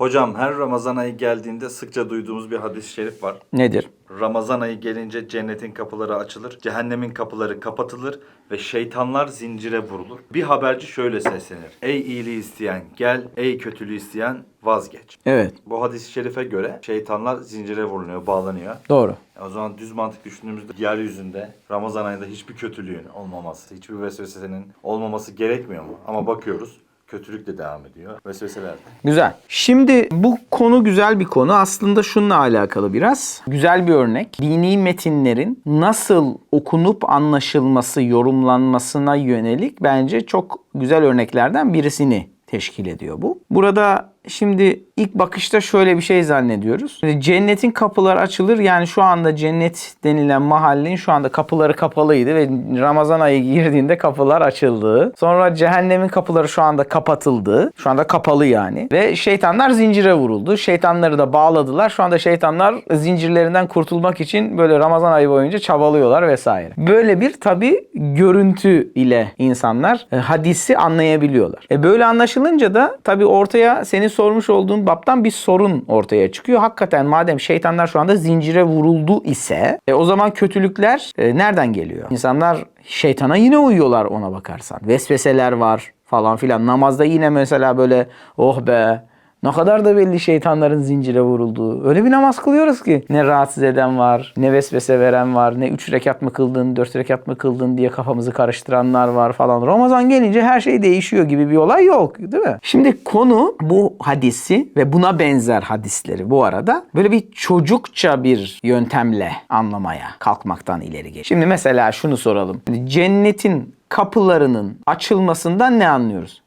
Hocam her Ramazan ayı geldiğinde sıkça duyduğumuz bir hadis-i şerif var. Nedir? Ramazan ayı gelince cennetin kapıları açılır, cehennemin kapıları kapatılır ve şeytanlar zincire vurulur. Bir haberci şöyle seslenir. Ey iyiliği isteyen gel, ey kötülüğü isteyen vazgeç. Evet. Bu hadis-i şerife göre şeytanlar zincire vuruluyor, bağlanıyor. Doğru. O zaman düz mantık düşündüğümüzde yeryüzünde Ramazan ayında hiçbir kötülüğün olmaması, hiçbir vesvesenin olmaması gerekmiyor mu? Ama bakıyoruz kötülük de devam ediyor. Vesveseler. Güzel. Şimdi bu konu güzel bir konu. Aslında şununla alakalı biraz. Güzel bir örnek. Dini metinlerin nasıl okunup anlaşılması, yorumlanmasına yönelik bence çok güzel örneklerden birisini teşkil ediyor bu. Burada şimdi ilk bakışta şöyle bir şey zannediyoruz. Cennetin kapıları açılır. Yani şu anda cennet denilen mahallenin şu anda kapıları kapalıydı ve Ramazan ayı girdiğinde kapılar açıldı. Sonra cehennemin kapıları şu anda kapatıldı. Şu anda kapalı yani. Ve şeytanlar zincire vuruldu. Şeytanları da bağladılar. Şu anda şeytanlar zincirlerinden kurtulmak için böyle Ramazan ayı boyunca çabalıyorlar vesaire. Böyle bir tabi görüntü ile insanlar e, hadisi anlayabiliyorlar. E böyle anlaşılınca da tabi ortaya senin sormuş olduğun baptan bir sorun ortaya çıkıyor. Hakikaten madem şeytanlar şu anda zincire vuruldu ise e, o zaman kötülükler e, nereden geliyor? İnsanlar şeytana yine uyuyorlar ona bakarsan. Vesveseler var falan filan. Namazda yine mesela böyle oh be ne kadar da belli şeytanların zincire vurulduğu. Öyle bir namaz kılıyoruz ki ne rahatsız eden var, ne vesvese veren var, ne 3 rekat mı kıldın, 4 rekat mı kıldın diye kafamızı karıştıranlar var falan. Ramazan gelince her şey değişiyor gibi bir olay yok değil mi? Şimdi konu bu hadisi ve buna benzer hadisleri bu arada böyle bir çocukça bir yöntemle anlamaya kalkmaktan ileri geliyor. Şimdi mesela şunu soralım. Cennetin kapılarının açılmasından ne anlıyoruz?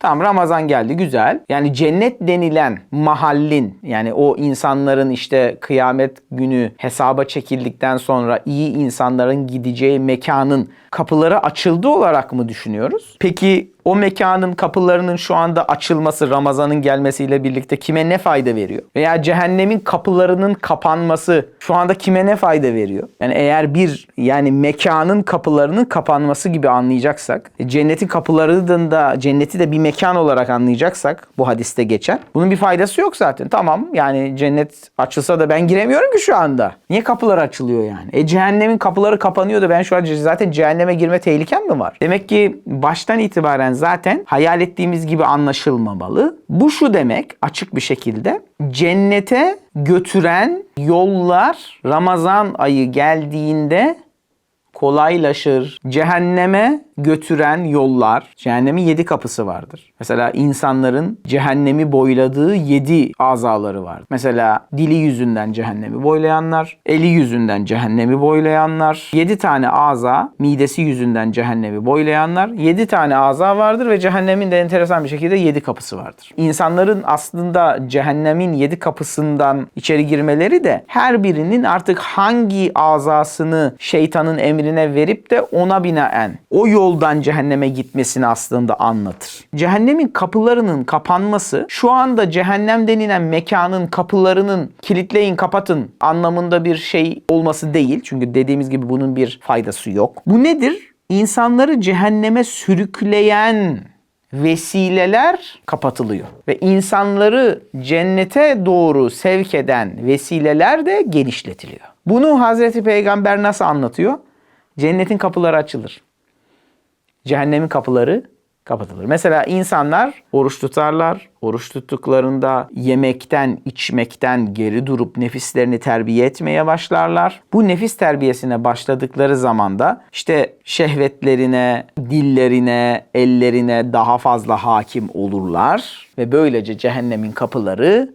Tamam Ramazan geldi güzel. Yani cennet denilen mahallin yani o insanların işte kıyamet günü hesaba çekildikten sonra iyi insanların gideceği mekanın kapıları açıldı olarak mı düşünüyoruz? Peki o mekanın kapılarının şu anda açılması Ramazan'ın gelmesiyle birlikte kime ne fayda veriyor? Veya cehennemin kapılarının kapanması şu anda kime ne fayda veriyor? Yani eğer bir yani mekanın kapılarının kapanması gibi anlayacaksak, e, cennetin kapılarının da cenneti de bir mekan olarak anlayacaksak bu hadiste geçen. Bunun bir faydası yok zaten. Tamam yani cennet açılsa da ben giremiyorum ki şu anda. Niye kapılar açılıyor yani? E cehennemin kapıları kapanıyor da ben şu an zaten cehenneme girme tehlikem mi var? Demek ki baştan itibaren zaten hayal ettiğimiz gibi anlaşılmamalı. Bu şu demek açık bir şekilde cennete götüren yollar Ramazan ayı geldiğinde kolaylaşır. Cehenneme götüren yollar, cehennemin yedi kapısı vardır. Mesela insanların cehennemi boyladığı yedi azaları var. Mesela dili yüzünden cehennemi boylayanlar, eli yüzünden cehennemi boylayanlar, yedi tane aza, midesi yüzünden cehennemi boylayanlar, yedi tane aza vardır ve cehennemin de enteresan bir şekilde yedi kapısı vardır. İnsanların aslında cehennemin yedi kapısından içeri girmeleri de her birinin artık hangi azasını şeytanın emrine verip de ona binaen o yoldan cehenneme gitmesini aslında anlatır. Cehennemin kapılarının kapanması şu anda cehennem denilen mekanın kapılarının kilitleyin kapatın anlamında bir şey olması değil. Çünkü dediğimiz gibi bunun bir faydası yok. Bu nedir? İnsanları cehenneme sürükleyen vesileler kapatılıyor ve insanları cennete doğru sevk eden vesileler de genişletiliyor. Bunu Hazreti Peygamber nasıl anlatıyor? Cennetin kapıları açılır. Cehennemin kapıları kapatılır. Mesela insanlar oruç tutarlar. Oruç tuttuklarında yemekten, içmekten geri durup nefislerini terbiye etmeye başlarlar. Bu nefis terbiyesine başladıkları zaman da işte şehvetlerine, dillerine, ellerine daha fazla hakim olurlar ve böylece cehennemin kapıları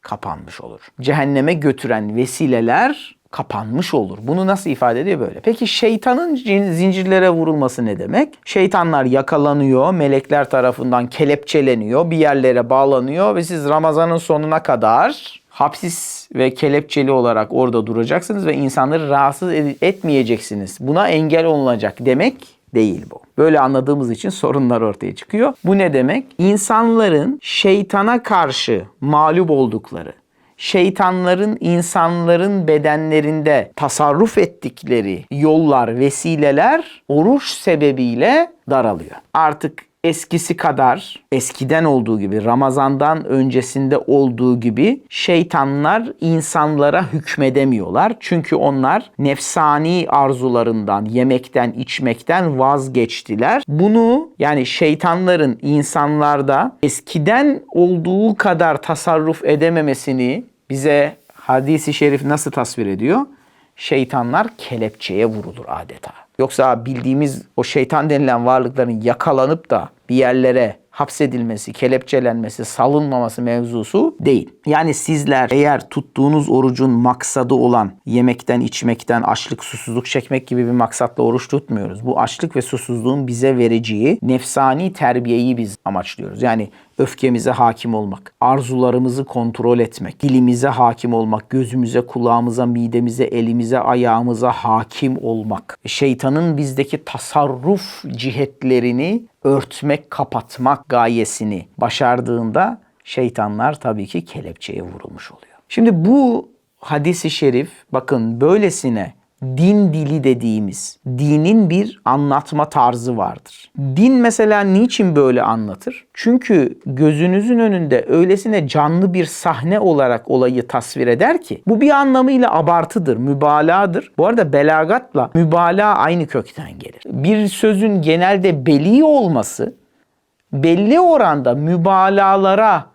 kapanmış olur. Cehenneme götüren vesileler kapanmış olur. Bunu nasıl ifade ediyor böyle? Peki şeytanın cin- zincirlere vurulması ne demek? Şeytanlar yakalanıyor, melekler tarafından kelepçeleniyor, bir yerlere bağlanıyor ve siz Ramazan'ın sonuna kadar hapsis ve kelepçeli olarak orada duracaksınız ve insanları rahatsız etmeyeceksiniz. Buna engel olunacak demek değil bu. Böyle anladığımız için sorunlar ortaya çıkıyor. Bu ne demek? İnsanların şeytana karşı mağlup oldukları, şeytanların insanların bedenlerinde tasarruf ettikleri yollar, vesileler oruç sebebiyle daralıyor. Artık eskisi kadar eskiden olduğu gibi Ramazan'dan öncesinde olduğu gibi şeytanlar insanlara hükmedemiyorlar. Çünkü onlar nefsani arzularından, yemekten, içmekten vazgeçtiler. Bunu yani şeytanların insanlarda eskiden olduğu kadar tasarruf edememesini bize hadisi şerif nasıl tasvir ediyor? Şeytanlar kelepçeye vurulur adeta. Yoksa bildiğimiz o şeytan denilen varlıkların yakalanıp da bir yerlere hapsedilmesi, kelepçelenmesi, salınmaması mevzusu değil. Yani sizler eğer tuttuğunuz orucun maksadı olan yemekten, içmekten, açlık, susuzluk çekmek gibi bir maksatla oruç tutmuyoruz. Bu açlık ve susuzluğun bize vereceği nefsani terbiyeyi biz amaçlıyoruz. Yani öfkemize hakim olmak, arzularımızı kontrol etmek, dilimize hakim olmak, gözümüze, kulağımıza, midemize, elimize, ayağımıza hakim olmak. Şeytanın bizdeki tasarruf cihetlerini örtmek, kapatmak gayesini başardığında şeytanlar tabii ki kelepçeye vurulmuş oluyor. Şimdi bu hadisi şerif bakın böylesine din dili dediğimiz dinin bir anlatma tarzı vardır. Din mesela niçin böyle anlatır? Çünkü gözünüzün önünde öylesine canlı bir sahne olarak olayı tasvir eder ki bu bir anlamıyla abartıdır, mübalağadır. Bu arada belagatla mübalağa aynı kökten gelir. Bir sözün genelde beli olması belli oranda mübalağalara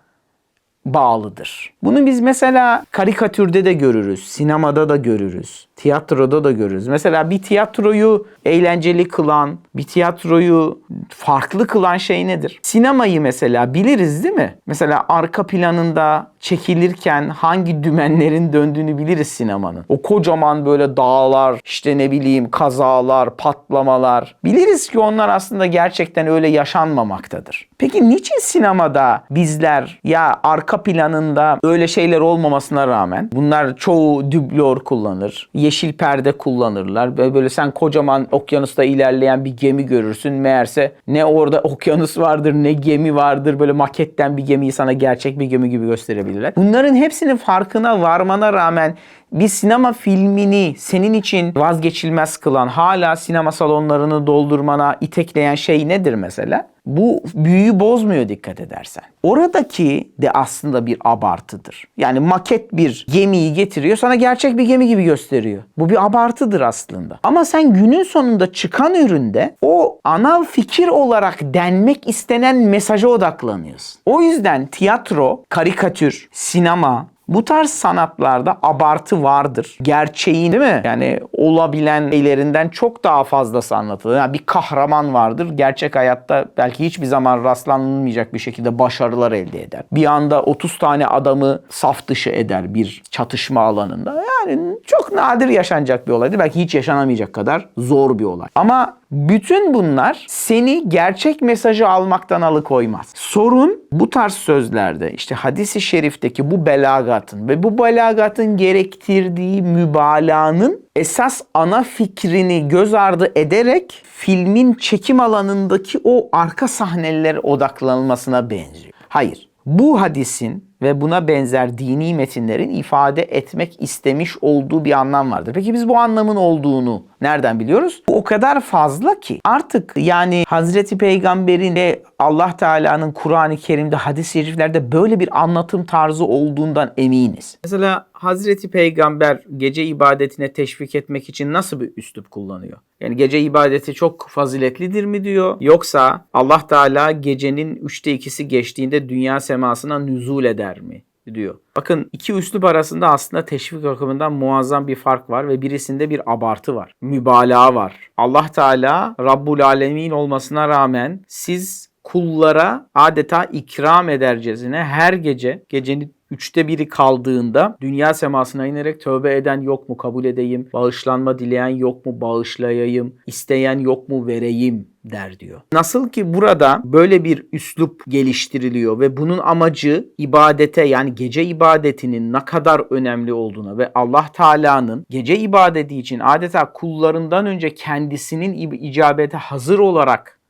bağlıdır. Bunu biz mesela karikatürde de görürüz, sinemada da görürüz, tiyatroda da görürüz. Mesela bir tiyatroyu eğlenceli kılan, bir tiyatroyu farklı kılan şey nedir? Sinemayı mesela biliriz değil mi? Mesela arka planında çekilirken hangi dümenlerin döndüğünü biliriz sinemanın. O kocaman böyle dağlar, işte ne bileyim kazalar, patlamalar. Biliriz ki onlar aslında gerçekten öyle yaşanmamaktadır. Peki niçin sinemada bizler ya arka planında öyle şeyler olmamasına rağmen bunlar çoğu dublör kullanır. Yeşil perde kullanırlar. Böyle, böyle sen kocaman okyanusta ilerleyen bir gemi görürsün. Meğerse ne orada okyanus vardır ne gemi vardır. Böyle maketten bir gemiyi sana gerçek bir gemi gibi gösterebilirler. Bunların hepsinin farkına varmana rağmen bir sinema filmini senin için vazgeçilmez kılan, hala sinema salonlarını doldurmana itekleyen şey nedir mesela? Bu büyüyü bozmuyor dikkat edersen. Oradaki de aslında bir abartıdır. Yani maket bir gemiyi getiriyor sana gerçek bir gemi gibi gösteriyor. Bu bir abartıdır aslında. Ama sen günün sonunda çıkan üründe o ana fikir olarak denmek istenen mesaja odaklanıyorsun. O yüzden tiyatro, karikatür, sinema, bu tarz sanatlarda abartı vardır. Gerçeğin değil mi? Yani olabilen şeylerinden çok daha fazlası anlatılır. Yani bir kahraman vardır. Gerçek hayatta belki hiçbir zaman rastlanılmayacak bir şekilde başarılar elde eder. Bir anda 30 tane adamı saf dışı eder bir çatışma alanında. Yani çok nadir yaşanacak bir olaydır. Belki hiç yaşanamayacak kadar zor bir olay. Ama bütün bunlar seni gerçek mesajı almaktan alıkoymaz. Sorun bu tarz sözlerde işte hadisi şerifteki bu belagatın ve bu belagatın gerektirdiği mübalağanın esas ana fikrini göz ardı ederek filmin çekim alanındaki o arka sahnelere odaklanılmasına benziyor. Hayır. Bu hadisin ve buna benzer dini metinlerin ifade etmek istemiş olduğu bir anlam vardır. Peki biz bu anlamın olduğunu nereden biliyoruz? Bu o kadar fazla ki artık yani Hazreti Peygamber'in ve Allah Teala'nın Kur'an-ı Kerim'de hadis-i şeriflerde böyle bir anlatım tarzı olduğundan eminiz. Mesela Hazreti Peygamber gece ibadetine teşvik etmek için nasıl bir üslup kullanıyor? Yani gece ibadeti çok faziletlidir mi diyor? Yoksa Allah Teala gecenin üçte ikisi geçtiğinde dünya semasına nüzul eder mi? diyor. Bakın iki üslup arasında aslında teşvik bakımından muazzam bir fark var ve birisinde bir abartı var. Mübalağa var. Allah Teala Rabbul Alemin olmasına rağmen siz kullara adeta ikram edercesine her gece gecenin üçte biri kaldığında dünya semasına inerek tövbe eden yok mu kabul edeyim, bağışlanma dileyen yok mu bağışlayayım, isteyen yok mu vereyim der diyor. Nasıl ki burada böyle bir üslup geliştiriliyor ve bunun amacı ibadete yani gece ibadetinin ne kadar önemli olduğuna ve Allah Teala'nın gece ibadeti için adeta kullarından önce kendisinin icabete hazır olarak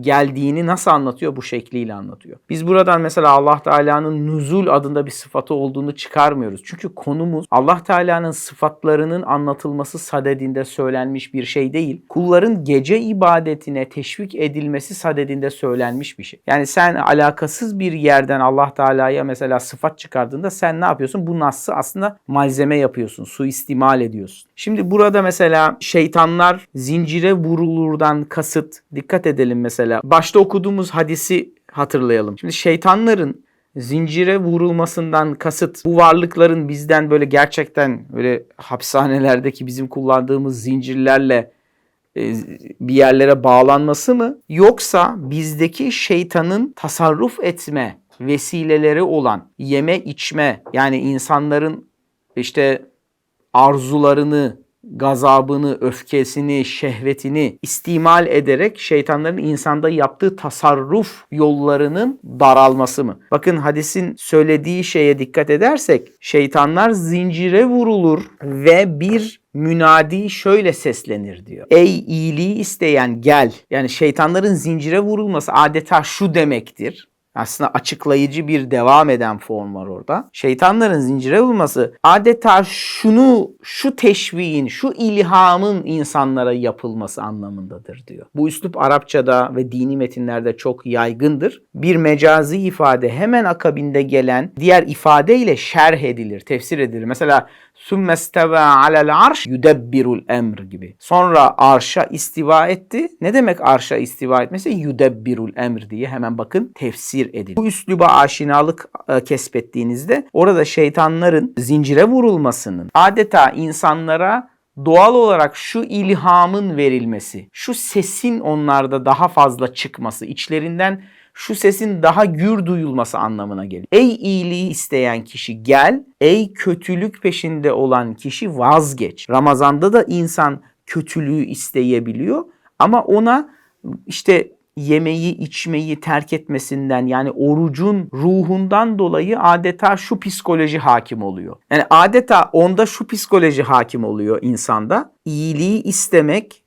geldiğini nasıl anlatıyor? Bu şekliyle anlatıyor. Biz buradan mesela Allah Teala'nın nuzul adında bir sıfatı olduğunu çıkarmıyoruz. Çünkü konumuz Allah Teala'nın sıfatlarının anlatılması sadedinde söylenmiş bir şey değil. Kulların gece ibadetine teşvik edilmesi sadedinde söylenmiş bir şey. Yani sen alakasız bir yerden Allah Teala'ya mesela sıfat çıkardığında sen ne yapıyorsun? Bu nasıl aslında malzeme yapıyorsun, suistimal ediyorsun. Şimdi burada mesela şeytanlar zincire vurulurdan kasıt dikkat edelim mesela. Başta okuduğumuz hadisi hatırlayalım. Şimdi şeytanların zincire vurulmasından kasıt bu varlıkların bizden böyle gerçekten böyle hapishanelerdeki bizim kullandığımız zincirlerle e, bir yerlere bağlanması mı yoksa bizdeki şeytanın tasarruf etme vesileleri olan yeme içme yani insanların işte arzularını, gazabını, öfkesini, şehvetini istimal ederek şeytanların insanda yaptığı tasarruf yollarının daralması mı? Bakın hadisin söylediği şeye dikkat edersek şeytanlar zincire vurulur ve bir münadi şöyle seslenir diyor. Ey iyiliği isteyen gel. Yani şeytanların zincire vurulması adeta şu demektir. Aslında açıklayıcı bir devam eden form var orada. Şeytanların zincire vurması adeta şunu, şu teşviğin, şu ilhamın insanlara yapılması anlamındadır diyor. Bu üslup Arapçada ve dini metinlerde çok yaygındır. Bir mecazi ifade hemen akabinde gelen diğer ifadeyle şerh edilir, tefsir edilir. Mesela Sümme isteve alel arş yudebbirul emr gibi. Sonra arşa istiva etti. Ne demek arşa istiva etmesi? Yudebbirul emr diye hemen bakın tefsir edin. Bu üsluba aşinalık e, kesbettiğinizde orada şeytanların zincire vurulmasının adeta insanlara doğal olarak şu ilhamın verilmesi, şu sesin onlarda daha fazla çıkması, içlerinden şu sesin daha gür duyulması anlamına geliyor. Ey iyiliği isteyen kişi gel, ey kötülük peşinde olan kişi vazgeç. Ramazanda da insan kötülüğü isteyebiliyor ama ona işte yemeği, içmeyi terk etmesinden yani orucun ruhundan dolayı adeta şu psikoloji hakim oluyor. Yani adeta onda şu psikoloji hakim oluyor insanda. İyiliği istemek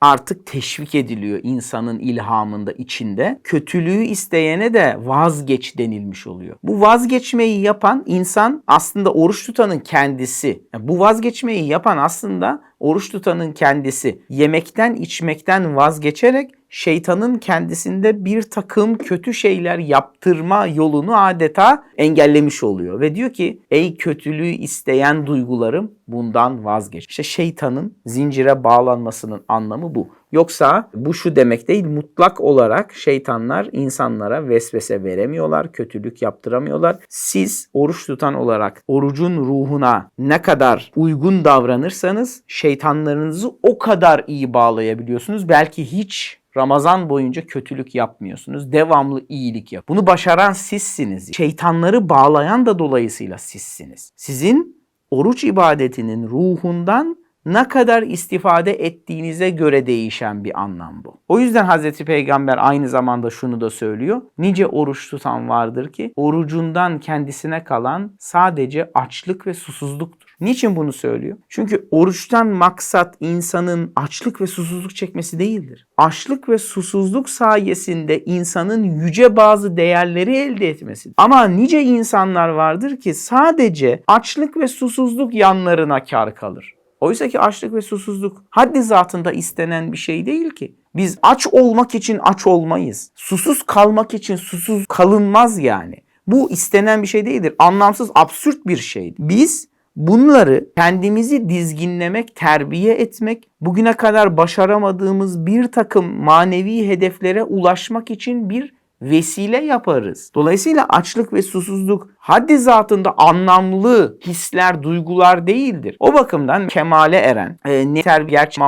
artık teşvik ediliyor insanın ilhamında içinde. Kötülüğü isteyene de vazgeç denilmiş oluyor. Bu vazgeçmeyi yapan insan aslında oruç tutanın kendisi. Yani bu vazgeçmeyi yapan aslında oruç tutanın kendisi. Yemekten içmekten vazgeçerek şeytanın kendisinde bir takım kötü şeyler yaptırma yolunu adeta engellemiş oluyor. Ve diyor ki ey kötülüğü isteyen duygularım bundan vazgeç. İşte şeytanın zincire bağlanmasının anlamı bu. Yoksa bu şu demek değil mutlak olarak şeytanlar insanlara vesvese veremiyorlar, kötülük yaptıramıyorlar. Siz oruç tutan olarak orucun ruhuna ne kadar uygun davranırsanız şeytanlarınızı o kadar iyi bağlayabiliyorsunuz. Belki hiç Ramazan boyunca kötülük yapmıyorsunuz. Devamlı iyilik yap. Bunu başaran sizsiniz. Şeytanları bağlayan da dolayısıyla sizsiniz. Sizin oruç ibadetinin ruhundan ne kadar istifade ettiğinize göre değişen bir anlam bu. O yüzden Hazreti Peygamber aynı zamanda şunu da söylüyor. Nice oruç tutan vardır ki orucundan kendisine kalan sadece açlık ve susuzluktur. Niçin bunu söylüyor? Çünkü oruçtan maksat insanın açlık ve susuzluk çekmesi değildir. Açlık ve susuzluk sayesinde insanın yüce bazı değerleri elde etmesidir. Ama nice insanlar vardır ki sadece açlık ve susuzluk yanlarına kar kalır. Oysa ki açlık ve susuzluk haddi zatında istenen bir şey değil ki. Biz aç olmak için aç olmayız. Susuz kalmak için susuz kalınmaz yani. Bu istenen bir şey değildir. Anlamsız, absürt bir şey. Biz bunları kendimizi dizginlemek, terbiye etmek, bugüne kadar başaramadığımız bir takım manevi hedeflere ulaşmak için bir vesile yaparız. Dolayısıyla açlık ve susuzluk haddi zatında anlamlı hisler, duygular değildir. O bakımdan kemale eren, e, ne terbiye aç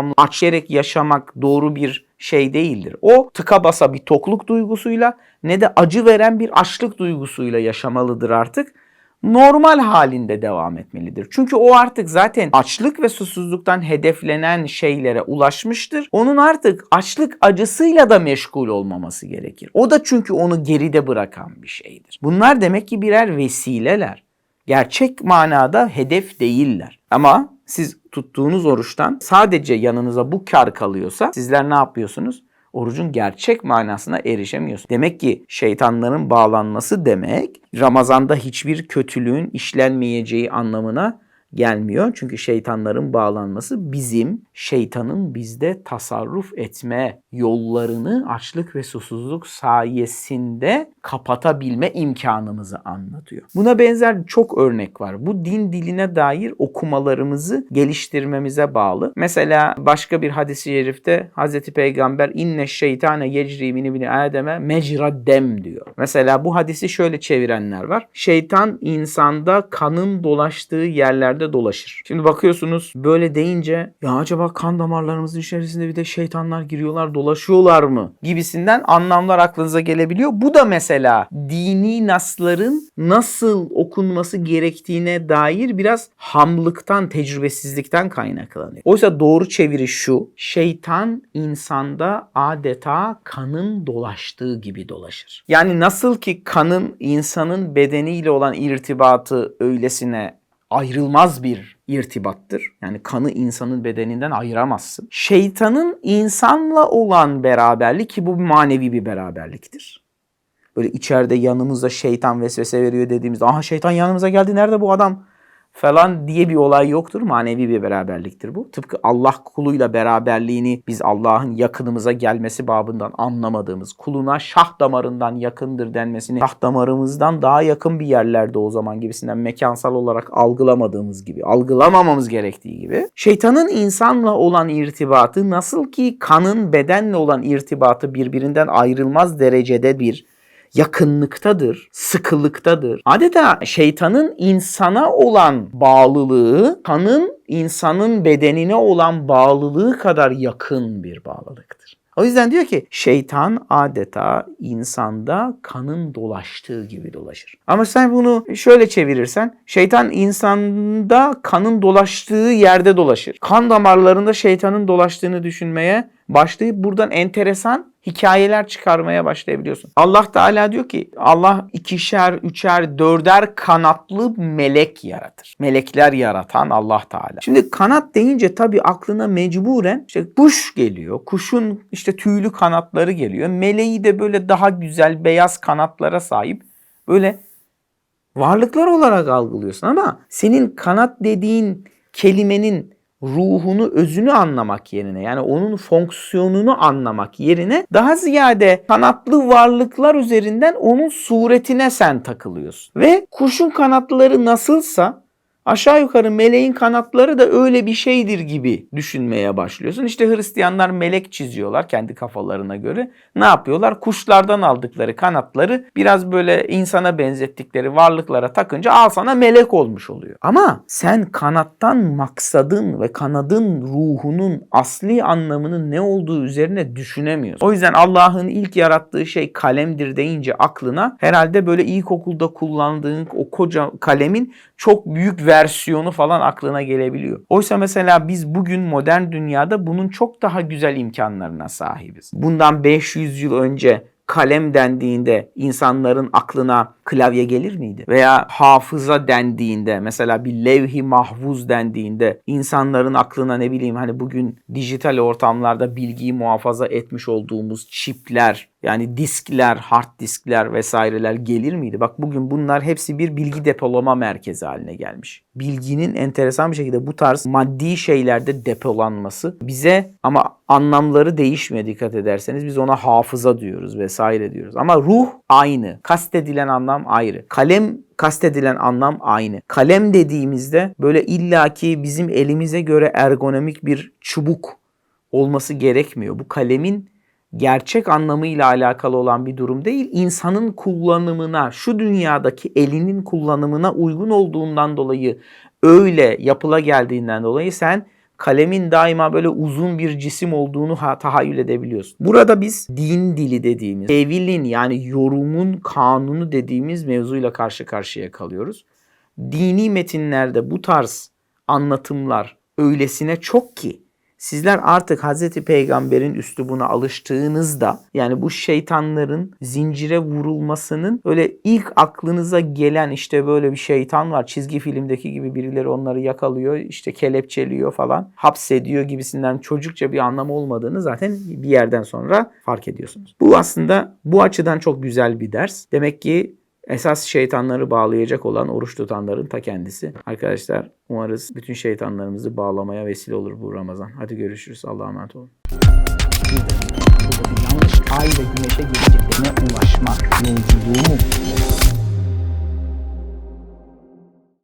yaşamak doğru bir şey değildir. O tıka basa bir tokluk duygusuyla ne de acı veren bir açlık duygusuyla yaşamalıdır artık normal halinde devam etmelidir. Çünkü o artık zaten açlık ve susuzluktan hedeflenen şeylere ulaşmıştır. Onun artık açlık acısıyla da meşgul olmaması gerekir. O da çünkü onu geride bırakan bir şeydir. Bunlar demek ki birer vesileler. Gerçek manada hedef değiller. Ama siz tuttuğunuz oruçtan sadece yanınıza bu kar kalıyorsa sizler ne yapıyorsunuz? Orucun gerçek manasına erişemiyorsun. Demek ki şeytanların bağlanması demek Ramazan'da hiçbir kötülüğün işlenmeyeceği anlamına gelmiyor. Çünkü şeytanların bağlanması bizim şeytanın bizde tasarruf etme yollarını açlık ve susuzluk sayesinde kapatabilme imkanımızı anlatıyor. Buna benzer çok örnek var. Bu din diline dair okumalarımızı geliştirmemize bağlı. Mesela başka bir hadis-i şerifte Hazreti Peygamber inne şeytane yecri min ibni ademe mecra dem diyor. Mesela bu hadisi şöyle çevirenler var. Şeytan insanda kanın dolaştığı yerlerde dolaşır. Şimdi bakıyorsunuz böyle deyince ya acaba kan damarlarımızın içerisinde bir de şeytanlar giriyorlar dolaşıyorlar mı gibisinden anlamlar aklınıza gelebiliyor. Bu da mesela dini nasların nasıl okunması gerektiğine dair biraz hamlıktan, tecrübesizlikten kaynaklanıyor. Oysa doğru çeviri şu. Şeytan insanda adeta kanın dolaştığı gibi dolaşır. Yani nasıl ki kanın insanın bedeniyle olan irtibatı öylesine ayrılmaz bir irtibattır. Yani kanı insanın bedeninden ayıramazsın. Şeytanın insanla olan beraberlik ki bu manevi bir beraberliktir. Böyle içeride yanımızda şeytan vesvese veriyor dediğimizde aha şeytan yanımıza geldi nerede bu adam falan diye bir olay yoktur. Manevi bir beraberliktir bu. Tıpkı Allah kuluyla beraberliğini biz Allah'ın yakınımıza gelmesi babından anlamadığımız, kuluna şah damarından yakındır denmesini şah damarımızdan daha yakın bir yerlerde o zaman gibisinden mekansal olarak algılamadığımız gibi, algılamamamız gerektiği gibi. Şeytanın insanla olan irtibatı nasıl ki kanın bedenle olan irtibatı birbirinden ayrılmaz derecede bir yakınlıktadır, sıkılıktadır. Adeta şeytanın insana olan bağlılığı, kanın insanın bedenine olan bağlılığı kadar yakın bir bağlılıktır. O yüzden diyor ki şeytan adeta insanda kanın dolaştığı gibi dolaşır. Ama sen bunu şöyle çevirirsen şeytan insanda kanın dolaştığı yerde dolaşır. Kan damarlarında şeytanın dolaştığını düşünmeye başlayıp buradan enteresan hikayeler çıkarmaya başlayabiliyorsun. Allah Teala diyor ki Allah ikişer, üçer, dörder kanatlı melek yaratır. Melekler yaratan Allah Teala. Şimdi kanat deyince tabii aklına mecburen işte kuş geliyor. Kuşun işte tüylü kanatları geliyor. Meleği de böyle daha güzel beyaz kanatlara sahip böyle varlıklar olarak algılıyorsun ama senin kanat dediğin kelimenin ruhunu, özünü anlamak yerine yani onun fonksiyonunu anlamak yerine daha ziyade kanatlı varlıklar üzerinden onun suretine sen takılıyorsun. Ve kuşun kanatları nasılsa aşağı yukarı meleğin kanatları da öyle bir şeydir gibi düşünmeye başlıyorsun. İşte Hristiyanlar melek çiziyorlar kendi kafalarına göre. Ne yapıyorlar? Kuşlardan aldıkları kanatları biraz böyle insana benzettikleri varlıklara takınca al sana melek olmuş oluyor. Ama sen kanattan maksadın ve kanadın ruhunun asli anlamının ne olduğu üzerine düşünemiyorsun. O yüzden Allah'ın ilk yarattığı şey kalemdir deyince aklına herhalde böyle ilkokulda kullandığın o koca kalemin çok büyük versiyonu falan aklına gelebiliyor. Oysa mesela biz bugün modern dünyada bunun çok daha güzel imkanlarına sahibiz. Bundan 500 yıl önce kalem dendiğinde insanların aklına klavye gelir miydi? Veya hafıza dendiğinde mesela bir levh-i mahfuz dendiğinde insanların aklına ne bileyim hani bugün dijital ortamlarda bilgiyi muhafaza etmiş olduğumuz çipler yani diskler, hard diskler vesaireler gelir miydi? Bak bugün bunlar hepsi bir bilgi depolama merkezi haline gelmiş. Bilginin enteresan bir şekilde bu tarz maddi şeylerde depolanması bize ama anlamları değişmiyor dikkat ederseniz. Biz ona hafıza diyoruz vesaire diyoruz. Ama ruh aynı. Kastedilen anlam ayrı. Kalem kastedilen anlam aynı. Kalem dediğimizde böyle illaki bizim elimize göre ergonomik bir çubuk olması gerekmiyor. Bu kalemin gerçek anlamıyla alakalı olan bir durum değil. İnsanın kullanımına, şu dünyadaki elinin kullanımına uygun olduğundan dolayı öyle yapıla geldiğinden dolayı sen kalemin daima böyle uzun bir cisim olduğunu ha- tahayyül edebiliyorsun. Burada biz din dili dediğimiz, tevilin yani yorumun kanunu dediğimiz mevzuyla karşı karşıya kalıyoruz. Dini metinlerde bu tarz anlatımlar öylesine çok ki Sizler artık Hazreti Peygamber'in üslubuna alıştığınızda yani bu şeytanların zincire vurulmasının öyle ilk aklınıza gelen işte böyle bir şeytan var çizgi filmdeki gibi birileri onları yakalıyor işte kelepçeliyor falan hapsediyor gibisinden çocukça bir anlamı olmadığını zaten bir yerden sonra fark ediyorsunuz. Bu aslında bu açıdan çok güzel bir ders. Demek ki Esas şeytanları bağlayacak olan oruç tutanların ta kendisi. Arkadaşlar umarız bütün şeytanlarımızı bağlamaya vesile olur bu Ramazan. Hadi görüşürüz. Allah'a emanet olun. Burada bir yanlış ay ve güneşe geleceklerine ulaşmak yolculuğu mu